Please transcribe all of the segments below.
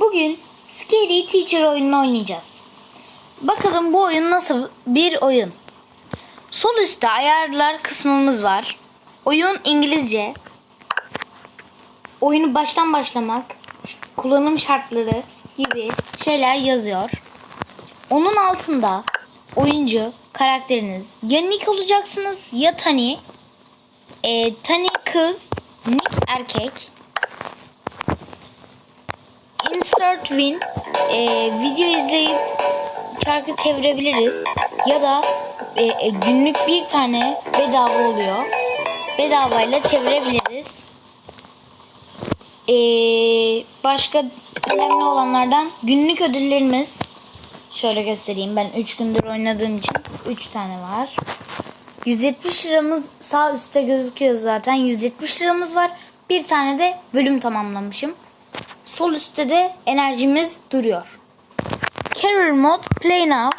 Bugün Scary Teacher oyununu oynayacağız. Bakalım bu oyun nasıl bir oyun. Sol üstte ayarlar kısmımız var. Oyun İngilizce. Oyunu baştan başlamak, kullanım şartları gibi şeyler yazıyor. Onun altında oyuncu karakteriniz ya Nick olacaksınız ya Tani. Ee, Tani kız, Nick erkek. Insert Win e, video izleyip şarkı çevirebiliriz ya da e, e, günlük bir tane bedava oluyor. Bedavayla çevirebiliriz. E, başka önemli olanlardan günlük ödüllerimiz şöyle göstereyim. Ben 3 gündür oynadığım için 3 tane var. 170 liramız sağ üstte gözüküyor zaten. 170 liramız var. Bir tane de bölüm tamamlamışım. Sol üstte de enerjimiz duruyor. Carrier Mode Play Now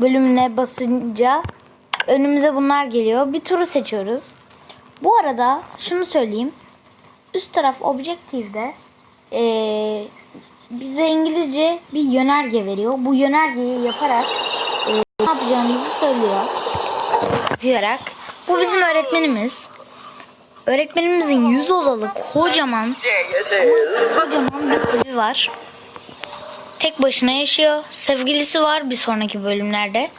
bölümüne basınca önümüze bunlar geliyor. Bir turu seçiyoruz. Bu arada şunu söyleyeyim. Üst taraf Objective'de eee, bize İngilizce bir yönerge veriyor. Bu yönergeyi yaparak eee, ne yapacağımızı söylüyor. Yaparak. Bu bizim öğretmenimiz. Öğretmenimizin yüz odalı kocaman kocaman bir evi var. Tek başına yaşıyor. Sevgilisi var bir sonraki bölümlerde.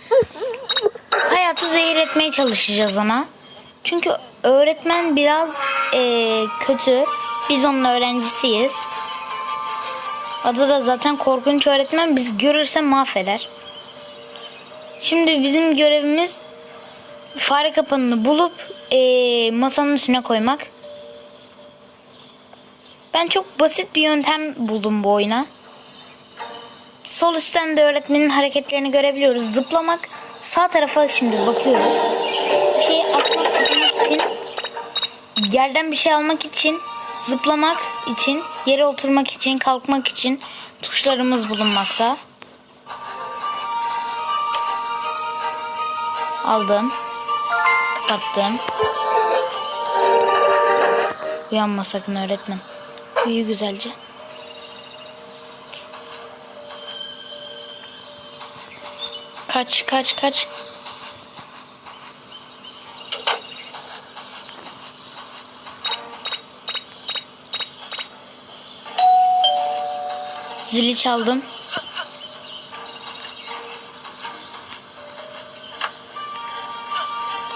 Hayatı zehir etmeye çalışacağız ona. Çünkü öğretmen biraz eee, kötü. Biz onun öğrencisiyiz. Adı da zaten korkunç öğretmen. Biz görürse mahveder. Şimdi bizim görevimiz fare kapanını bulup eee, masanın üstüne koymak. Ben çok basit bir yöntem buldum bu oyuna. Sol üstten de öğretmenin hareketlerini görebiliyoruz. Zıplamak sağ tarafa şimdi bakıyoruz. Bir şey atmak için yerden bir şey almak için zıplamak için yere oturmak için kalkmak için tuşlarımız bulunmakta. Aldım. Kapattım. Uyanma sakın öğretmen. Uyu güzelce. Kaç kaç kaç. Zili çaldım.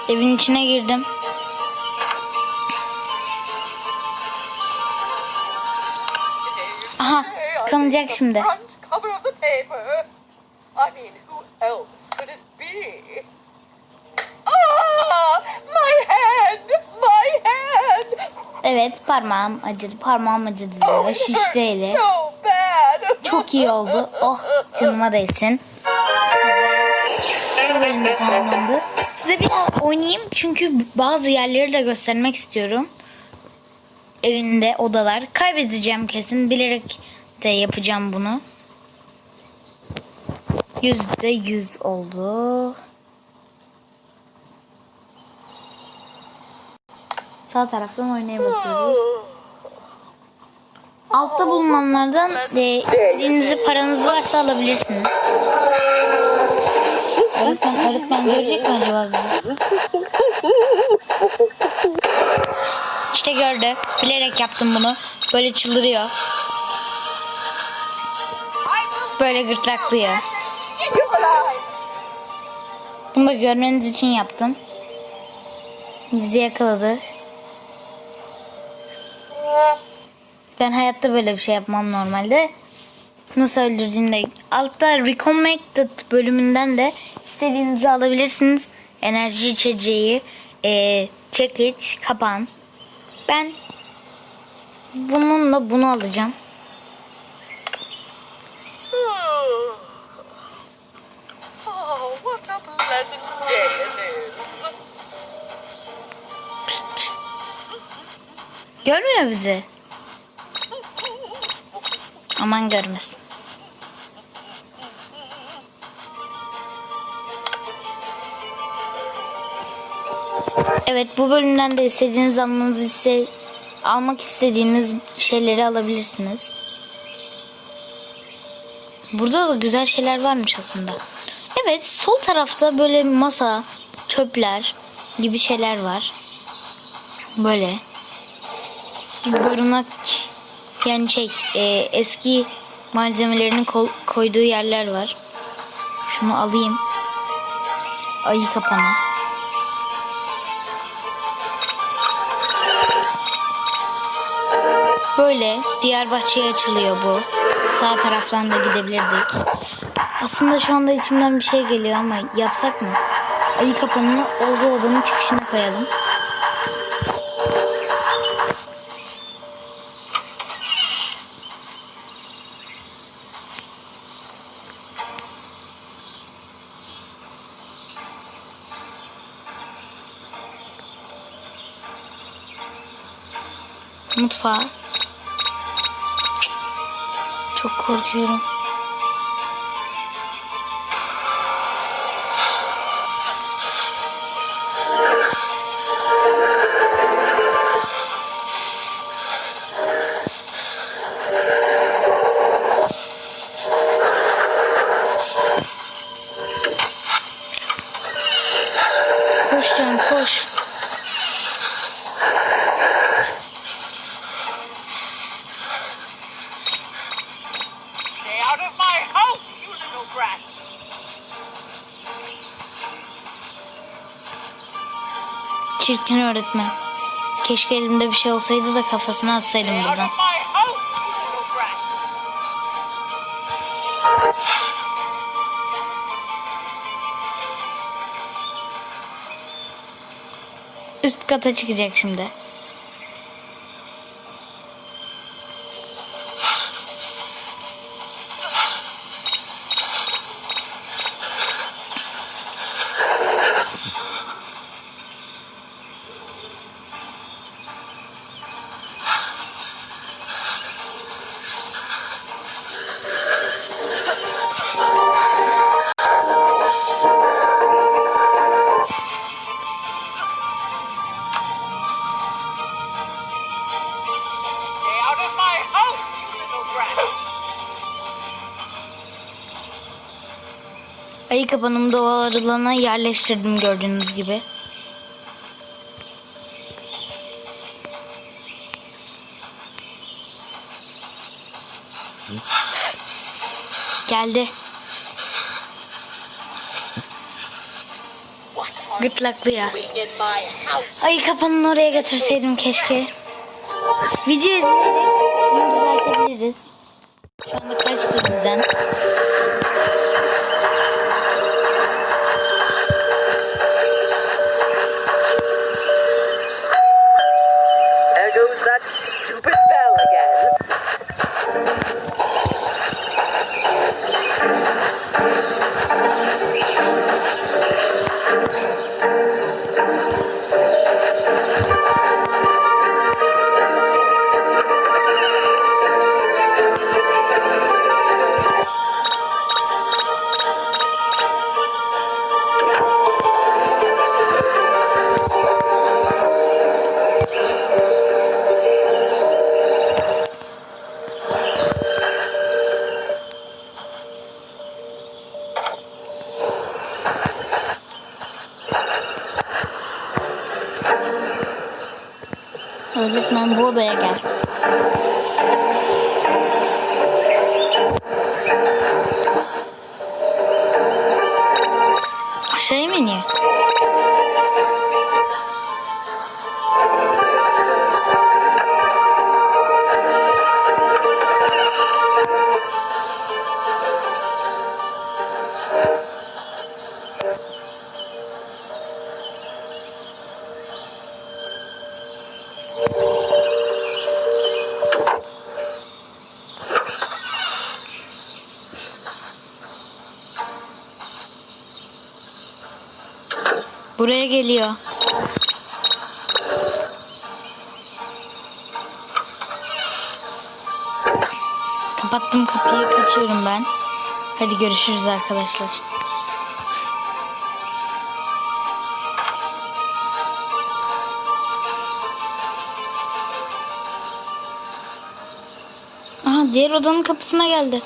Evin içine girdim. Aha kanacak şimdi. Evet parmağım acıdı. Parmağım acıdı diyor. Şişti eli. Çok iyi oldu. Oh canıma değsin. De tamamlandı. Size bir daha oynayayım çünkü bazı yerleri de göstermek istiyorum. Evinde odalar. Kaybedeceğim kesin. Bilerek de yapacağım bunu. Yüzde yüz oldu. Sağ taraftan oynaya basıyoruz. Altta bulunanlardan e, elinizi paranız varsa alabilirsiniz. Öğretmen, öğretmen görecek mi acaba bizi? İşte gördü. Bilerek yaptım bunu. Böyle çıldırıyor. Böyle gırtlaklıyor. Bunu da görmeniz için yaptım. Bizi yakaladı. Ben hayatta böyle bir şey yapmam normalde. Nasıl öldürdüğünü de altta Reconnected bölümünden de istediğinizi alabilirsiniz. Enerji içeceği, e, çekiç, kapan. Ben bununla bunu alacağım. Pişt, pişt. Görmüyor bizi. Aman görmesin. Evet bu bölümden de istediğiniz almanızı iste almak istediğiniz şeyleri alabilirsiniz. Burada da güzel şeyler varmış aslında. Evet sol tarafta böyle masa, çöpler gibi şeyler var. Böyle. Barınak yani şey e, eski malzemelerini koyduğu yerler var. Şunu alayım. Ayı kapanı. Böyle bahçeye açılıyor bu. Sağ taraftan da gidebilirdik. Aslında şu anda içimden bir şey geliyor ama yapsak mı? Ayı kapanını olduğu odanın çıkışına koyalım. Mutfağa. Çok korkuyorum. Out of my house, you little brat! Çirkin öğretmen. Keşke elimde bir şey olsaydı da kafasına atsaydım buradan. Üst kata çıkacak şimdi. Ayı kapanımı doğal arılana yerleştirdim gördüğünüz gibi. Geldi. Gırtlaklı ya. Ayı kapanını oraya götürseydim keşke. Video izleyerek bunu düzeltebiliriz. Öğretmen bu odaya gel. Aşağıya mı iniyor? Buraya geliyor. Kapattım kapıyı kaçıyorum ben. Hadi görüşürüz arkadaşlar. Aha diğer odanın kapısına geldi.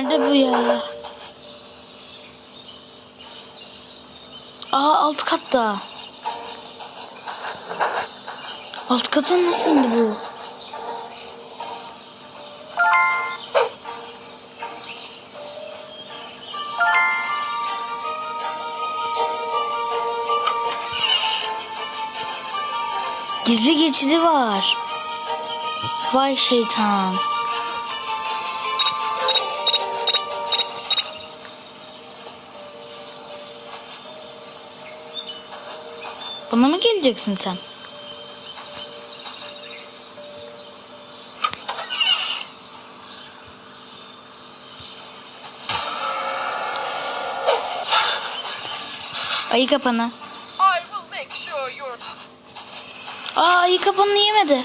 Nerede bu ya? Aa alt katta. Alt kata nasıl indi bu? Gizli geçidi var. Vay şeytan. Bana mı geleceksin sen? Ayı kapanı. I will make sure you're. Aa ayı kapanını yemedi.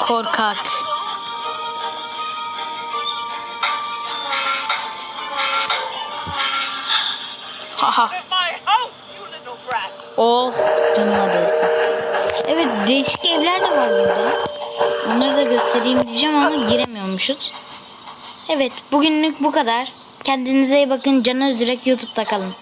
korkak. Haha. Oh değsin. Evet değişik evler de var burada. Onları da göstereyim diyeceğim ama giremiyormuşuz. Evet bugünlük bu kadar. Kendinize iyi bakın. Canı Özürek YouTube'da kalın.